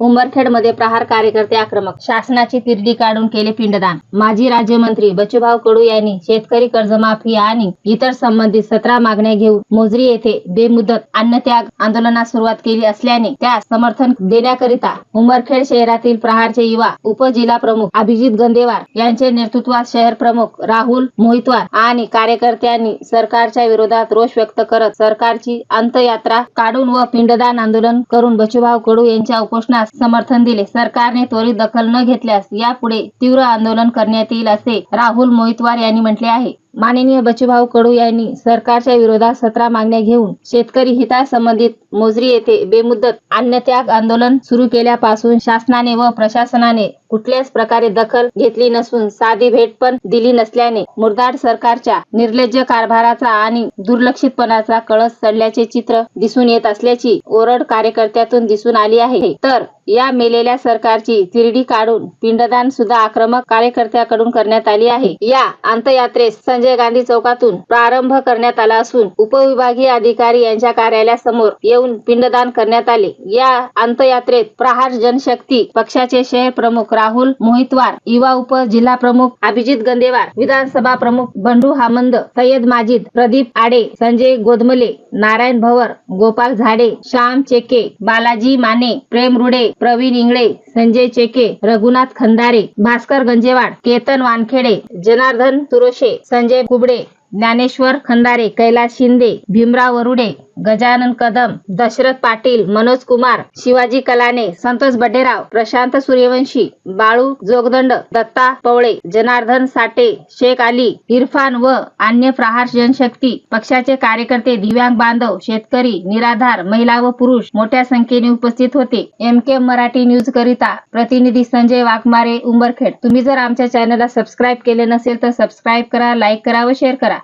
उमरखेडमध्ये प्रहार कार्यकर्ते आक्रमक. शासनाची तिरडी काढून केले पिंडदान. माजी राज्यमंत्री बच्चूभाऊ कडू यांनी शेतकरी कर्जमाफी आणि इतर संबंधित सतरा मागण्या घेऊन मोजरी येथे बेमुदत अन्नत्याग आंदोलनास सुरुवात केली असल्याने त्यास समर्थन देण्याकरिता उमरखेड शहरातील प्रहारचे युवा उपजिल्हा प्रमुख अभिजित गंदेवार यांचे नेतृत्वात शहर प्रमुख राहुल मोहितवार आणि कार्यकर्त्यांनी सरकारच्या विरोधात रोष व्यक्त करत सरकारची अंतयात्रा काढून व पिंडदान आंदोलन करून बच्चूभाऊ कडू यांच्या उपोषणास समर्थन दिले. सरकारने त्वरित दखल न घेतल्यास यापुढे तीव्र आंदोलन करण्यात येईल असे राहुल मोहितवार यांनी म्हटले आहे. माननीय बच्चूभाऊ कडू यांनी सरकारच्या विरोधात सतरा मागण्या घेऊन शेतकरी हितासंबंधित मोजरी येथे बेमुदत अन्नत्याग आंदोलन सुरू केल्यापासून शासनाने व प्रशासनाने कुठल्याच प्रकारे दखल घेतली नसून साधी भेट पण दिली नसल्याने मुरदाड सरकारच्या निर्लज्ज कारभाराचा आणि दुर्लक्षितपणाचा कळस चढल्याचे चित्र दिसून येत असल्याची ओरड कार्यकर्त्यातून दिसून आली आहे. तर या मेलेल्या सरकारची तिरडी काढून पिंडदान सुद्धा आक्रमक कार्यकर्त्याकडून करण्यात आली आहे. या अंतयात्रेस संजय गांधी चौकातून प्रारंभ करण्यात आला असून उपविभागीय अधिकारी यांच्या कार्यालयासमोर येऊन पिंडदान करण्यात आले. या अंतयात्रेत प्रहार जनशक्ती पक्षाचे शहर प्रमुख राहुल मोहितवार युवा उप जिल्हा प्रमुख अभिजित गंदेवार विधानसभा प्रमुख बंडू हामंद सय्यद माजिद प्रदीप आडे संजय गोदमले नारायण भवर गोपाल झाडे श्याम चेके बालाजी माने प्रेम रुडे प्रवीण इंगळे संजय चेके रघुनाथ खंदारे भास्कर गंजेवाड केतन वानखेडे जनार्दन तुरोशे संजय कुबडे. ज्ञानेश्वर खंदारे कैलास शिंदे भीमराव वरुडे गजानन कदम दशरथ पाटील मनोज कुमार शिवाजी कलाने संतोष बडेराव प्रशांत सूर्यवंशी बाळू जोगदंड दत्ता पवळे जनार्दन साटे शेख अली इरफान व अन्य प्रहार जनशक्ती पक्षाचे कार्यकर्ते दिव्यांग बांधव शेतकरी निराधार महिला व पुरुष मोठ्या संख्येने उपस्थित होते. एम के मराठी न्यूज करिता प्रतिनिधी संजय वाघमारे उंबरखेड. तुम्ही जर आमच्या चॅनलला सबस्क्राईब केले नसेल तर सबस्क्राईब करा लाईक करा व शेअर करा.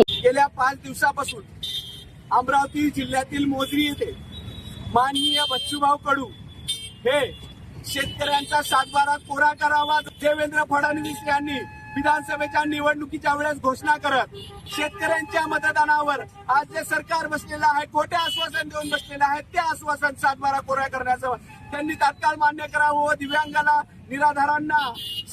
गेल्या पाच दिवसापासून अमरावती जिल्ह्यातील मोजरी येथे माननीय बच्चूभाऊ कडू हे शेतकऱ्यांचा सातबारा कोरा करावा. देवेंद्र फडणवीस यांनी विधानसभेच्या निवडणुकीच्या वेळेस घोषणा करत शेतकऱ्यांच्या मतदानावर आज जे सरकार बसलेलं आहे. खोटे आश्वासन देऊन बसलेलं आहे. ते आश्वासन सातबारा कोरा करण्याचं त्यांनी तात्काळ मान्य करावं दिव्यांगाला निराधारांना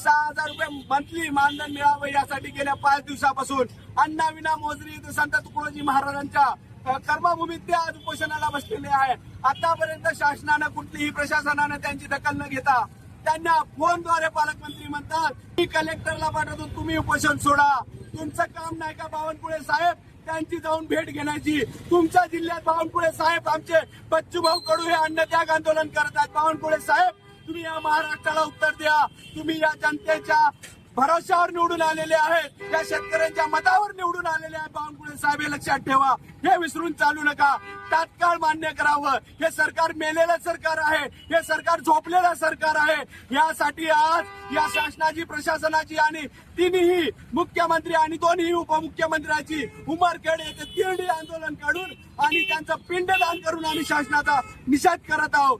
सहा हजार रुपये मंथली मानधन मिळावं यासाठी गेल्या पाच दिवसापासून अण्णा विना मोजरी संत तुकडोजी महाराजांच्या कर्मभूमीत ते आज उपोषणाला बसलेले आहे आतापर्यंत शासनानं कुठलीही प्रशासनानं त्यांची दखल न घेता त्यांना फोनद्वारे पालकमंत्री म्हणतात मी कलेक्टरला पाठवतो तुम्ही उपोषण सोडा. तुमचं काम नाही का बावनकुळे साहेब? त्यांची जाऊन भेट घेण्याची. तुमच्या जिल्ह्यात बावनकुळे साहेब आमचे बच्चूभाऊ कडू हे अन्नत्याग आंदोलन करत आहेत. बावनकुळे साहेब तुम्ही या महाराष्ट्राला उत्तर द्या. तुम्ही या जनतेच्या भरोशावर निवडून आलेले आहेत. या शेतकऱ्यांच्या मतावर निवडून आलेले आहेत. बावनकुळे साहेब हे लक्षात ठेवा. हे विसरून चालू नका. तात्काळ मान्य करावं. हे सरकार मेलेलं सरकार आहे. हे सरकार झोपलेलं सरकार आहे. यासाठी आज या शासनाची प्रशासनाची आणि तिन्ही मुख्यमंत्री आणि दोन्ही उपमुख्यमंत्र्यांची उमरखेड येथे तिरडी आंदोलन काढून आणि त्यांचं पिंडदान करून आम्ही शासनाचा निषेध करत आहोत.